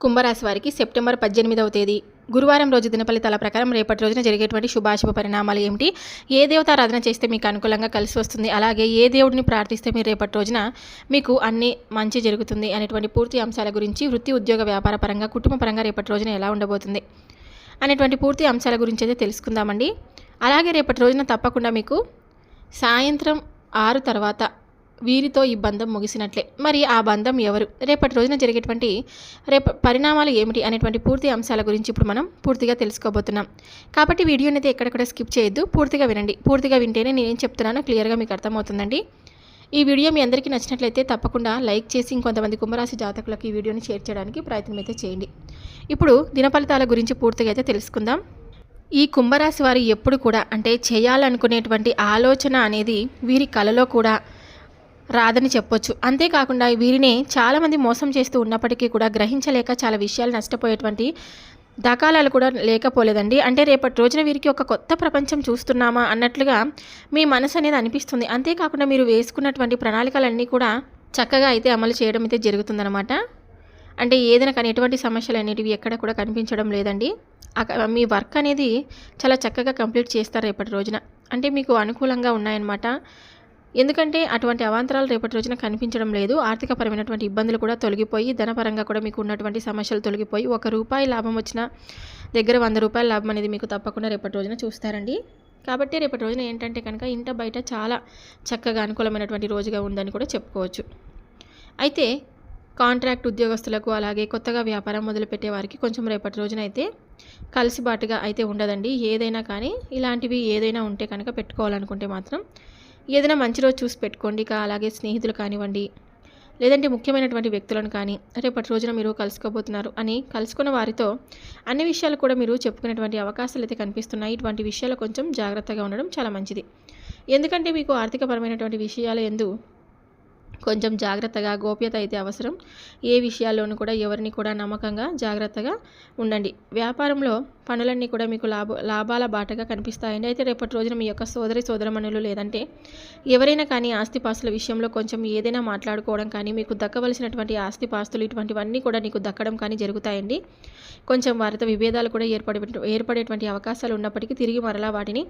కుంభరాశి వారికి సెప్టెంబర్ పద్దెనిమిదవ తేదీ గురువారం రోజు దినఫలితాల ప్రకారం రేపటి రోజున జరిగేటువంటి శుభాశుభ పరిణామాలు ఏమిటి? ఏ దేవతారాధన చేస్తే మీకు అనుకూలంగా కలిసి వస్తుంది? అలాగే ఏ దేవుడిని ప్రార్థిస్తే మీరు రేపటి రోజున మీకు అన్ని మంచి జరుగుతుంది అనేటువంటి పూర్తి అంశాల గురించి వృత్తి ఉద్యోగ వ్యాపార పరంగా కుటుంబ పరంగా రేపటి రోజున ఎలా ఉండబోతుంది అనేటువంటి పూర్తి అంశాల గురించి అయితే తెలుసుకుందామండి. అలాగే రేపటి రోజున తప్పకుండా మీకు సాయంత్రం ఆరు తర్వాత వీరితో ఈ బంధం ముగిసినట్లే. మరి ఆ బంధం ఎవరు? రేపటి రోజున జరిగేటువంటి రేప పరిణామాలు ఏమిటి అనేటువంటి పూర్తి అంశాల గురించి ఇప్పుడు మనం పూర్తిగా తెలుసుకోబోతున్నాం. కాబట్టి వీడియోని అయితే ఎక్కడెక్కడ స్కిప్ చేయొద్దు. పూర్తిగా వినండి. పూర్తిగా వింటేనే నేనేం చెప్తున్నానో క్లియర్గా మీకు అర్థమవుతుందండి. ఈ వీడియో మీ అందరికీ నచ్చినట్లయితే తప్పకుండా లైక్ చేసి ఇంకొంతమంది కుంభరాశి జాతకులకు ఈ వీడియోని షేర్ చేయడానికి ప్రయత్నం అయితే చేయండి. ఇప్పుడు దినఫలితాల గురించి పూర్తిగా అయితే తెలుసుకుందాం. ఈ కుంభరాశి వారు ఎప్పుడు కూడా అంటే చేయాలనుకునేటువంటి ఆలోచన అనేది వీరి కలలో కూడా రాదని చెప్పొచ్చు. అంతేకాకుండా వీరిని చాలామంది మోసం చేస్తూ ఉన్నప్పటికీ కూడా గ్రహించలేక చాలా విషయాలు నష్టపోయేటువంటి దాఖలాలు కూడా లేకపోలేదండి. అంటే రేపటి రోజున వీరికి ఒక కొత్త ప్రపంచం చూస్తున్నామా అన్నట్లుగా మీ మనసు అనేది అనిపిస్తుంది. అంతేకాకుండా మీరు వేసుకున్నటువంటి ప్రణాళికలన్నీ కూడా చక్కగా అయితే అమలు చేయడం అయితే జరుగుతుందన్నమాట. అంటే ఏదైనా కానీ ఎటువంటి సమస్యలు అనేటివి ఎక్కడ కూడా కనిపించడం లేదండి. మీ వర్క్ అనేది చాలా చక్కగా కంప్లీట్ చేస్తారు రేపటి రోజున. అంటే మీకు అనుకూలంగా ఉన్నాయన్నమాట. ఎందుకంటే అటువంటి అవాంతరాలు రేపటి రోజున కనిపించడం లేదు. ఆర్థికపరమైనటువంటి ఇబ్బందులు కూడా తొలగిపోయి ధనపరంగా కూడా మీకు ఉన్నటువంటి సమస్యలు తొలగిపోయి ఒక రూపాయి లాభం వచ్చిన దగ్గర వంద రూపాయల లాభం అనేది మీకు తప్పకుండా రేపటి రోజున చూస్తారండి. కాబట్టి రేపటి రోజున ఏంటంటే కనుక ఇంట బయట చాలా చక్కగా అనుకూలమైనటువంటి రోజుగా ఉందని కూడా చెప్పుకోవచ్చు. అయితే కాంట్రాక్ట్ ఉద్యోగస్తులకు అలాగే కొత్తగా వ్యాపారం మొదలుపెట్టే వారికి కొంచెం రేపటి రోజున అయితే కలిసిబాటుగా అయితే ఉండదండి. ఏదైనా కానీ ఇలాంటివి ఏదైనా ఉంటే కనుక పెట్టుకోవాలనుకుంటే మాత్రం ఏదైనా మంచి రోజు చూసి పెట్టుకోండి ఇక అలాగే స్నేహితులు కానివ్వండి లేదంటే ముఖ్యమైనటువంటి వ్యక్తులను కానీ రేపటి రోజున మీరు కలుసుకోబోతున్నారు అని కలుసుకున్న వారితో అన్ని విషయాలు కూడా మీరు చెప్పుకునేటువంటి అవకాశాలు అయితే కనిపిస్తున్నాయి. ఇటువంటి విషయాలు కొంచెం జాగ్రత్తగా ఉండడం చాలా మంచిది. ఎందుకంటే మీకు ఆర్థికపరమైనటువంటి విషయాలు ఎందు కొంచెం జాగ్రత్తగా గోప్యత అయితే అవసరం. ఏ విషయాల్లోనూ కూడా ఎవరిని కూడా నమ్మకంగా జాగ్రత్తగా ఉండండి. వ్యాపారంలో పనులన్నీ కూడా మీకు లాభ లాభాల బాటగా కనిపిస్తాయండి. అయితే రేపటి రోజున మీ యొక్క సోదరి సోదరమణులు లేదంటే ఎవరైనా కానీ ఆస్తిపాస్తుల విషయంలో కొంచెం ఏదైనా మాట్లాడుకోవడం కానీ మీకు దక్కవలసినటువంటి ఆస్తిపాస్తులు ఇటువంటివన్నీ కూడా నీకు దక్కడం కానీ జరుగుతాయండి. కొంచెం వారితో విభేదాలు కూడా ఏర్పడే ఏర్పడేటువంటి అవకాశాలు ఉన్నప్పటికీ తిరిగి మరలా వాటిని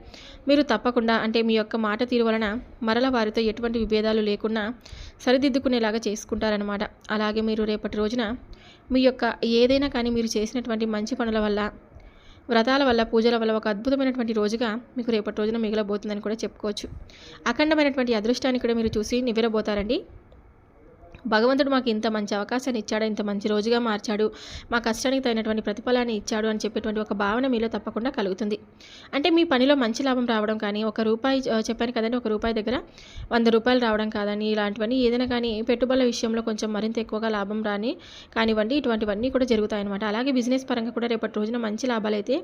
మీరు తప్పకుండా అంటే మీ యొక్క మాట తీరు వలన మరల వారితో ఎటువంటి విభేదాలు లేకుండా సరిదిద్దుకునేలాగా చేసుకుంటారనమాట అలాగే మీరు రేపటి రోజున మీ యొక్క ఏదైనా కానీ మీరు చేసినటువంటి మంచి పనుల వల్ల వ్రతాల వల్ల పూజల వల్ల ఒక అద్భుతమైనటువంటి రోజుగా మీకు రేపటి రోజున మిగిలబోతుందని కూడా చెప్పుకోవచ్చు. అఖండమైనటువంటి అదృష్టాన్ని కూడా మీరు చూసి నివ్వెరబోతారండి. భగవంతుడు మాకు ఇంత మంచి అవకాశాన్ని ఇచ్చాడు ఇంత మంచి రోజుగా మార్చాడు మా కష్టానికి తగినటువంటి ప్రతిఫలాన్ని ఇచ్చాడు అని చెప్పేటువంటి ఒక భావన మీలో తప్పకుండా కలుగుతుంది. అంటే మీ పనిలో మంచి లాభం రావడం కానీ ఒక రూపాయి చెప్పాను కదండి ఒక రూపాయి దగ్గర వంద రూపాయలు రావడం కాదని ఇలాంటివన్నీ ఏదైనా కానీ పెట్టుబడుల విషయంలో కొంచెం మరింత ఎక్కువగా లాభం రాని కానివ్వండి ఇటువంటివన్నీ కూడా జరుగుతాయన్నమాట. అలాగే బిజినెస్ పరంగా కూడా రేపటి రోజున మంచి లాభాలు అయితే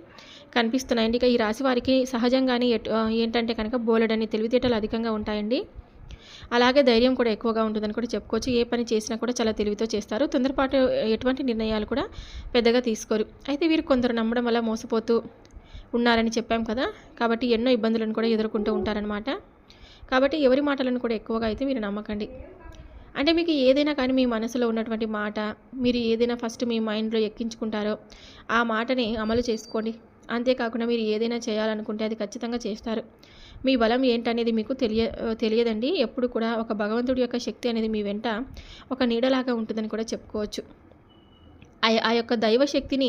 కనిపిస్తున్నాయండి. ఇక ఈ రాశి వారికి సహజంగానే ఏంటంటే కనుక బోలెడని తెలివితేటలు అధికంగా ఉంటాయండి. అలాగే ధైర్యం కూడా ఎక్కువగా ఉంటుందని కూడా చెప్పుకోవచ్చు. ఏ పని చేసినా కూడా చాలా తెలివితో చేస్తారు. తొందరపాటు ఎటువంటి నిర్ణయాలు కూడా పెద్దగా తీసుకోరు. అయితే వీరు కొందరు నమ్మడం వల్ల మోసపోతూ ఉన్నారని చెప్పాం కదా. కాబట్టి ఎన్నో ఇబ్బందులను కూడా ఎదుర్కొంటూ ఉంటారనమాట కాబట్టి ఎవరి మాటలను కూడా ఎక్కువగా అయితే మీరు నమ్మకండి. అంటే మీకు ఏదైనా కానీ మీ మనసులో ఉన్నటువంటి మాట మీరు ఏదైనా ఫస్ట్ మీ మైండ్లో ఎక్కించుకుంటారో ఆ మాటని అమలు చేసుకోండి. అంతేకాకుండా మీరు ఏదైనా చేయాలనుకుంటే అది ఖచ్చితంగా చేస్తారు. మీ బలం ఏంటనేది మీకు తెలియ తెలియదండి. ఎప్పుడు కూడా ఒక భగవంతుడి యొక్క శక్తి అనేది మీ వెంట ఒక నీడలాగా ఉంటుందని కూడా చెప్పుకోవచ్చు. ఆ ఆ యొక్క దైవ శక్తిని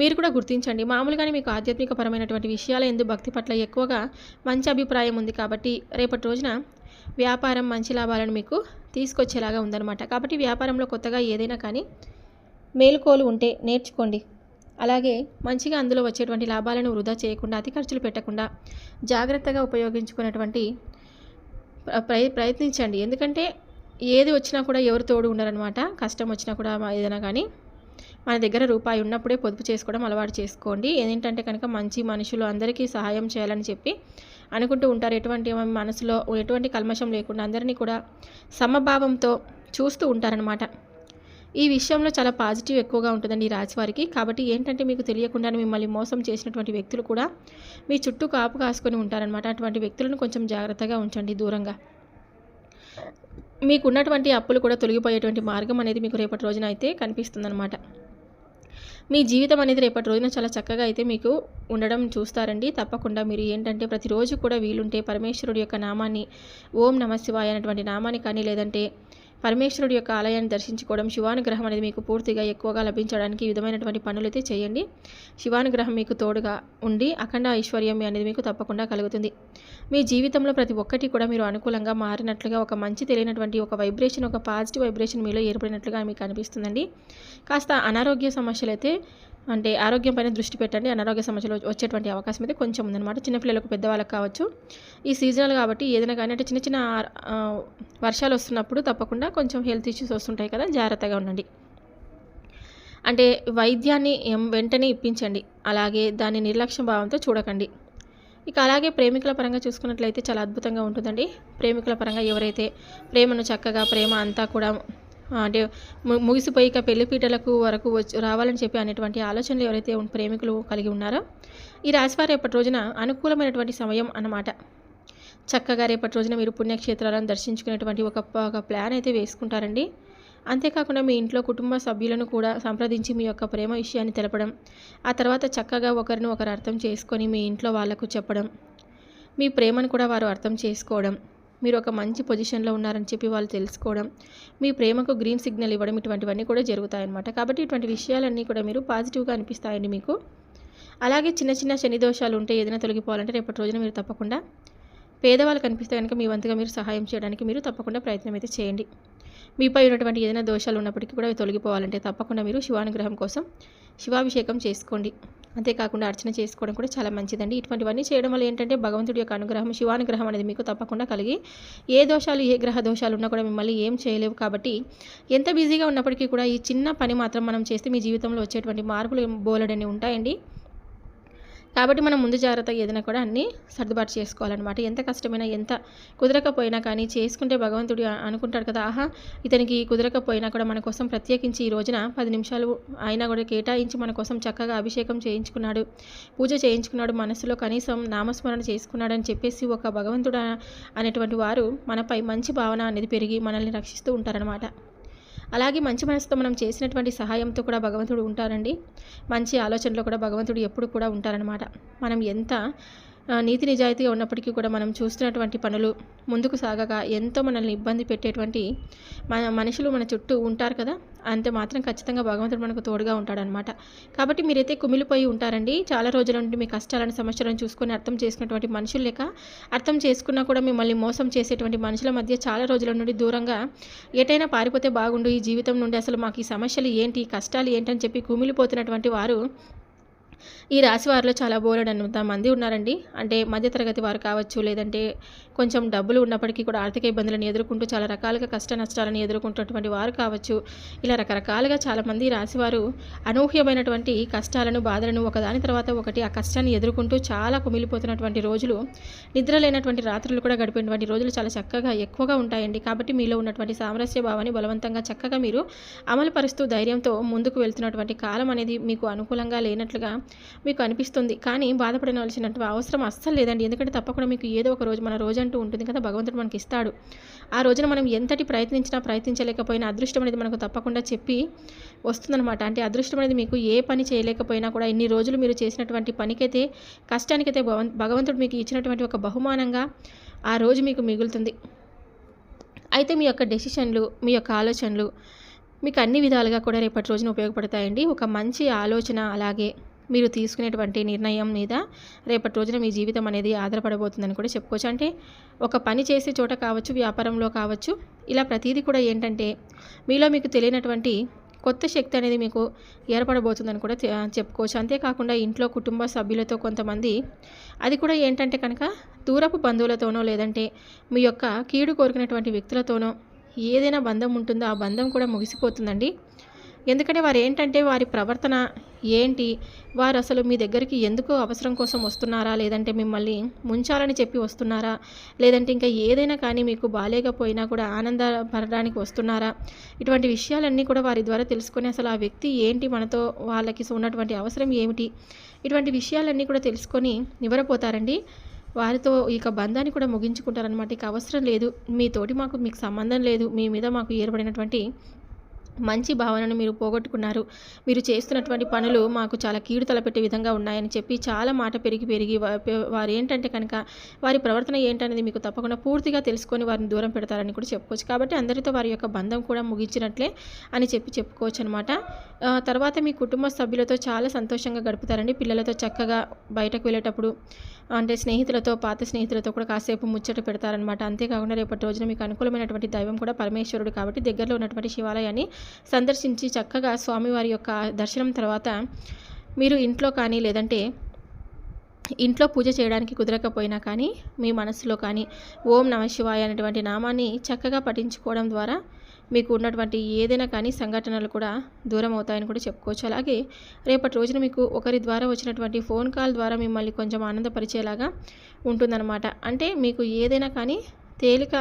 మీరు కూడా గుర్తించండి. మామూలుగానే మీకు ఆధ్యాత్మిక పరమైనటువంటి విషయాల ఎందు భక్తి పట్ల ఎక్కువగా మంచి అభిప్రాయం ఉంది కాబట్టి రేపటి రోజున వ్యాపారం మంచి లాభాలను మీకు తీసుకొచ్చేలాగా ఉందన్నమాట. కాబట్టి వ్యాపారంలో కొత్తగా ఏదైనా కానీ మేలుకోలు ఉంటే నేర్చుకోండి. అలాగే మంచిగా అందులో వచ్చేటువంటి లాభాలను వృధా చేయకుండా అతి ఖర్చులు పెట్టకుండా జాగ్రత్తగా ఉపయోగించుకునేటువంటి ప్రయ ప్రయత్నించండి. ఎందుకంటే ఏది వచ్చినా కూడా ఎవరు తోడు ఉండరనమాట కష్టం వచ్చినా కూడా ఏదైనా కానీ మన దగ్గర రూపాయి ఉన్నప్పుడే పొదుపు చేసుకోవడం అలవాటు చేసుకోండి. ఏంటంటే కనుక మంచి మనుషులు అందరికీ సహాయం చేయాలని చెప్పి అనుకుంటూ ఉంటారు. ఎటువంటి మనసులో ఎటువంటి కల్మషం లేకుండా అందరినీ కూడా సమభావంతో చూస్తూ ఉంటారనమాట ఈ విషయంలో చాలా పాజిటివ్ ఎక్కువగా ఉంటుందండి ఈ రాశి వారికి. కాబట్టి ఏంటంటే మీకు తెలియకుండానే మిమ్మల్ని మోసం చేసినటువంటి వ్యక్తులు కూడా మీ చుట్టూ కాపు కాసుకొని ఉంటారనమాట అటువంటి వ్యక్తులను కొంచెం జాగ్రత్తగా ఉంచండి దూరంగా. మీకున్నటువంటి అప్పులు కూడా తొలగిపోయేటువంటి మార్గం అనేది మీకు రేపటి రోజున అయితే కనిపిస్తుందన్నమాట. మీ జీవితం అనేది రేపటి రోజున చాలా చక్కగా అయితే మీకు ఉండడం చూస్తారండి. తప్పకుండా మీరు ఏంటంటే ప్రతిరోజు కూడా వీలుంటే పరమేశ్వరుడి యొక్క నామాన్ని ఓం నమ శివాయ అనేటువంటి నామాన్ని కానీ లేదంటే పరమేశ్వరుడి యొక్క ఆలయాన్ని దర్శించుకోవడం శివానుగ్రహం అనేది మీకు పూర్తిగా ఎక్కువగా లభించడానికి విధమైనటువంటి పనులైతే చేయండి. శివానుగ్రహం మీకు తోడుగా ఉండి అఖండ ఐశ్వర్యం అనేది మీకు తప్పకుండా కలుగుతుంది. మీ జీవితంలో ప్రతి ఒక్కటి కూడా మీరు అనుకూలంగా మారినట్లుగా ఒక మంచి తెలియనటువంటి ఒక వైబ్రేషన్ ఒక పాజిటివ్ వైబ్రేషన్ మీలో ఏర్పడినట్లుగా మీకు అనిపిస్తుందండి. కాస్త అనారోగ్య సమస్యలు అయితే అంటే ఆరోగ్యం పైన దృష్టి పెట్టండి. అనారోగ్య సమస్యలు వచ్చేటువంటి అవకాశం అయితే కొంచెం ఉందన్నమాట. చిన్నపిల్లలకు పెద్దవాళ్ళకి కావచ్చు. ఈ సీజనల్ కాబట్టి ఏదైనా కానీ అంటే చిన్న చిన్న వర్షాలు వస్తున్నప్పుడు తప్పకుండా కొంచెం హెల్త్ ఇష్యూస్ వస్తుంటాయి కదా జాగ్రత్తగా ఉండండి. అంటే వైద్యాన్ని వెంటనే ఇప్పించండి. అలాగే దాన్ని నిర్లక్ష్య భావంతో చూడకండి. ఇక అలాగే ప్రేమికుల పరంగా చూసుకున్నట్లయితే చాలా అద్భుతంగా ఉంటుందండి. ప్రేమికుల పరంగా ఎవరైతే ప్రేమను చక్కగా ప్రేమ అంతా కూడా అంటే ముగిసిపోయి ఇక పెళ్ళిపీటలకు వరకు వచ్చి రావాలని చెప్పి అనేటువంటి ఆలోచనలు ఎవరైతే ప్రేమికులు కలిగి ఉన్నారో ఈ రాశివారు రేపటి రోజున అనుకూలమైనటువంటి సమయం అన్నమాట. చక్కగా రేపటి రోజున మీరు పుణ్యక్షేత్రాలను దర్శించుకునేటువంటి ఒక ఒక ప్లాన్ అయితే వేసుకుంటారండి. అంతేకాకుండా మీ ఇంట్లో కుటుంబ సభ్యులను కూడా సంప్రదించి మీ యొక్క ప్రేమ విషయాన్ని తెలపడం ఆ తర్వాత చక్కగా ఒకరిని ఒకరు అర్థం చేసుకొని మీ ఇంట్లో వాళ్ళకు చెప్పడం మీ ప్రేమను కూడా వారు అర్థం చేసుకోవడం మీరు ఒక మంచి పొజిషన్లో ఉన్నారని చెప్పి వాళ్ళు తెలుసుకోవడం మీ ప్రేమకు గ్రీన్ సిగ్నల్ ఇవ్వడం ఇటువంటివన్నీ కూడా జరుగుతాయన్నమాట. కాబట్టి ఇటువంటి విషయాలన్నీ కూడా మీరు పాజిటివ్గా అనిపిస్తాయండి మీకు. అలాగే చిన్న చిన్న శని దోషాలు ఉంటే ఏదైనా తొలగిపోవాలంటే రేపటి రోజున మీరు తప్పకుండా పేదవాళ్ళు కనిపిస్తే కనుక మీ వంతుగా మీరు సహాయం చేయడానికి మీరు తప్పకుండా ప్రయత్నం అయితే చేయండి. మీపై ఉన్నటువంటి ఏదైనా దోషాలు ఉన్నప్పటికీ కూడా అవి తొలగిపోవాలంటే తప్పకుండా మీరు శివానుగ్రహం కోసం శివాభిషేకం చేసుకోండి. అంతేకాకుండా అర్చన చేసుకోవడం కూడా చాలా మంచిదండి. ఇటువంటివన్నీ చేయడం వల్ల ఏంటంటే భగవంతుడి యొక్క అనుగ్రహం శివానుగ్రహం అనేది మీకు తప్పకుండా కలిగి ఏ దోషాలు ఏ గ్రహ దోషాలు ఉన్నా కూడా మిమ్మల్ని ఏం చేయలేవు. కాబట్టి ఎంత బిజీగా ఉన్నప్పటికీ కూడా ఈ చిన్న పని మాత్రం మనం చేస్తే మీ జీవితంలో వచ్చేటువంటి మార్పులు బోలెడని ఉంటాయండి. కాబట్టి మనం ముందు జాగ్రత్తగా ఏదైనా కూడా అన్నీ సర్దుబాటు చేసుకోవాలన్నమాట. ఎంత కష్టమైనా ఎంత కుదరకపోయినా కానీ చేసుకుంటే భగవంతుడు అనుకుంటాడు కదా. ఆహా ఇతనికి కుదరకపోయినా కూడా మన కోసం ప్రత్యేకించి ఈ రోజున పది నిమిషాలు అయినా కూడా కేటాయించి మన కోసం చక్కగా అభిషేకం చేయించుకున్నాడు. పూజ చేయించుకున్నాడు. మనసులో కనీసం నామస్మరణ చేసుకున్నాడని చెప్పేసి ఒక భగవంతుడు అనేటువంటి వారు మనపై మంచి భావన అనేది పెరిగి మనల్ని రక్షిస్తూ ఉంటారనమాట అలాగే మంచి మనసుతో మనం చేసినటువంటి సహాయంతో కూడా భగవంతుడు ఉంటారండి. మంచి ఆలోచనలో కూడా భగవంతుడు ఎప్పుడు కూడా ఉంటారనమాట మనం ఎంత నీతి నిజాయితీగా ఉన్నప్పటికీ కూడా మనం చూస్తున్నటువంటి పనులు ముందుకు సాగగా ఎంతో మనల్ని ఇబ్బంది పెట్టేటువంటి మన మనుషులు మన చుట్టూ ఉంటారు కదా అంతే మాత్రం ఖచ్చితంగా భగవంతుడు మనకు తోడుగా ఉంటాడనమాట కాబట్టి మీరైతే కుమిలిపోయి ఉంటారండి. చాలా రోజుల నుండి మీ కష్టాలను సమస్యలను చూసుకొని అర్థం చేసుకున్నటువంటి మనుషులు లేక అర్థం చేసుకున్నా కూడా మిమ్మల్ని మోసం చేసేటువంటి మనుషుల మధ్య చాలా రోజుల నుండి దూరంగా ఎటైనా పారిపోతే బాగుండు. ఈ జీవితం నుండి అసలు మాకు ఈ సమస్యలు ఏంటి కష్టాలు ఏంటని చెప్పి కుమిలిపోతున్నటువంటి వారు ఈ రాశి వారిలో చాలా బోలెడంత మంది ఉన్నారండి. అంటే మధ్యతరగతి వారు కావచ్చు లేదంటే కొంచెం డబ్బులు ఉన్నప్పటికీ కూడా ఆర్థిక ఇబ్బందులను ఎదుర్కొంటూ చాలా రకాలుగా కష్ట నష్టాలను ఎదుర్కొంటున్నటువంటి వారు కావచ్చు. ఇలా రకరకాలుగా చాలామంది రాశివారు అనూహ్యమైనటువంటి కష్టాలను బాధలను ఒకదాని తర్వాత ఒకటి ఆ కష్టాన్ని ఎదుర్కొంటూ చాలా కుమిలిపోతున్నటువంటి రోజులు నిద్ర లేనటువంటి రాత్రులు కూడా గడిపినటువంటి రోజులు చాలా చక్కగా ఎక్కువగా ఉంటాయండి. కాబట్టి మీలో ఉన్నటువంటి సామరస్య భావాన్ని బలవంతంగా చక్కగా మీరు అమలు పరుస్తూ ధైర్యంతో ముందుకు వెళ్తున్నటువంటి కాలం అనేది మీకు అనుకూలంగా లేనట్లుగా మీకు అనిపిస్తుంది. కానీ బాధపడవలసినటువంటి అవసరం అస్సలు లేదండి. ఎందుకంటే తప్పకుండా మీకు ఏదో ఒక రోజు మన రోజు అంటూ ఉంటుంది కదా భగవంతుడు మనకి ఇస్తాడు ఆ రోజున మనం ఎంతటి ప్రయత్నించినా ప్రయత్నించలేకపోయినా అదృష్టం అనేది మనకు తప్పకుండా చెప్పి వస్తుందన్నమాట. అంటే అదృష్టం అనేది మీకు ఏ పని చేయలేకపోయినా కూడా ఇన్ని రోజులు మీరు చేసినటువంటి పనికైతే కష్టానికైతే భగవం- భగవంతుడు మీకు ఇచ్చినటువంటి ఒక బహుమానంగా ఆ రోజు మీకు మిగులుతుంది. అయితే మీ యొక్క డెసిషన్లు మీ యొక్క ఆలోచనలు మీకు అన్ని విధాలుగా కూడా రేపటి రోజున ఉపయోగపడతాయండి. ఒక మంచి ఆలోచన అలాగే మీరు తీసుకునేటువంటి నిర్ణయం మీద రేపటి రోజున మీ జీవితం అనేది ఆధారపడబోతుందని కూడా చెప్పుకోవచ్చు. అంటే ఒక పని చేసే చోట కావచ్చు వ్యాపారంలో కావచ్చు ఇలా ప్రతిదీ కూడా ఏంటంటే మీలో మీకు తెలియనటువంటి కొత్త శక్తి అనేది మీకు ఏర్పడబోతుందని కూడా చెప్పుకోవచ్చు. అంతేకాకుండా ఇంట్లో కుటుంబ సభ్యులతో కొంతమంది అది కూడా ఏంటంటే కనుక దూరపు బంధువులతోనో లేదంటే మీ యొక్క కీడు కోరుకునేటువంటి వ్యక్తులతోనో ఏదైనా బంధం ఉంటుందో ఆ బంధం కూడా ముగిసిపోతుందండి. ఎందుకంటే వారు ఏంటంటే వారి ప్రవర్తన ఏంటి? వారు అసలు మీ దగ్గరికి ఎందుకు అవసరం కోసం వస్తున్నారా? లేదంటే మిమ్మల్ని ముంచాలని చెప్పి వస్తున్నారా? లేదంటే ఇంకా ఏదైనా కానీ మీకు బాలేకపోయినా కూడా ఆనందపడడానికి వస్తున్నారా? ఇటువంటి విషయాలన్నీ కూడా వారి ద్వారా తెలుసుకుని అసలు ఆ వ్యక్తి ఏంటి? మనతో వాళ్ళకి ఉన్నటువంటి అవసరం ఏమిటి? ఇటువంటి విషయాలన్నీ కూడా తెలుసుకొని నివరపోతారండి వారితో ఇక బంధాన్ని కూడా ముగించుకుంటారనమాట ఇక అవసరం లేదు. మీతోటి మాకు మీకు సంబంధం లేదు. మీ మీద మాకు ఏర్పడినటువంటి మంచి భావనను మీరు పోగొట్టుకున్నారు. మీరు చేస్తున్నటువంటి పనులు మాకు చాలా కీడు తలపెట్టే విధంగా ఉన్నాయని చెప్పి చాలా మాట పెరిగి పెరిగి వారు ఏంటంటే కనుక వారి ప్రవర్తన ఏంటనేది మీకు తప్పకుండా పూర్తిగా తెలుసుకొని వారిని దూరం పెడతారని కూడా చెప్పుకోవచ్చు. కాబట్టి అందరితో వారి యొక్క బంధం కూడా ముగించినట్లే అని చెప్పి చెప్పుకోవచ్చు అనమాట తర్వాత మీ కుటుంబ సభ్యులతో చాలా సంతోషంగా గడుపుతారండి. పిల్లలతో చక్కగా బయటకు వెళ్ళేటప్పుడు అంటే స్నేహితులతో పాత స్నేహితులతో కూడా కాసేపు ముచ్చట పెడతారనమాట అంతేకాకుండా రేపటి రోజున మీకు అనుకూలమైనటువంటి దైవం కూడా పరమేశ్వరుడు కాబట్టి దగ్గరలో ఉన్నటువంటి శివాలయాన్ని సందర్శించి చక్కగా స్వామివారి యొక్క దర్శనం తర్వాత మీరు ఇంట్లో కానీ లేదంటే ఇంట్లో పూజ చేయడానికి కుదరకపోయినా కానీ మీ మనసులో కానీ ఓం నమ శివాయ అనేటువంటి నామాన్ని చక్కగా పఠించుకోవడం ద్వారా మీకు ఉన్నటువంటి ఏదైనా కానీ సంఘటనలు కూడా దూరం అవుతాయని కూడా చెప్పుకోవచ్చు. అలాగే రేపటి రోజున మీకు ఒకరి ద్వారా వచ్చినటువంటి ఫోన్ కాల్ ద్వారా మిమ్మల్ని కొంచెం ఆనందపరిచేలాగా ఉంటుందన్నమాట. అంటే మీకు ఏదైనా కానీ తేలిక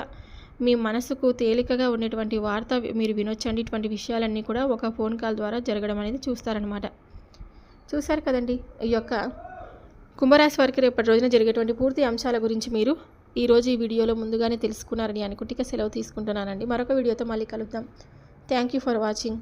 మీ మనసుకు తేలికగా ఉండేటువంటి వార్త మీరు వినొచ్చండి. ఇటువంటి విషయాలన్నీ కూడా ఒక ఫోన్ కాల్ ద్వారా జరగడం అనేది చూస్తారనమాట చూశారు కదండి? ఈ యొక్క కుంభరాశి వారికి రేపటి రోజున జరిగేటువంటి పూర్తి అంశాల గురించి మీరు ఈరోజు ఈ వీడియోలో ముందుగానే తెలుసుకున్నారని అనుకుంటే సెలవు తీసుకుంటున్నానండి. మరొక వీడియోతో మళ్ళీ కలుద్దాం. Thank you for watching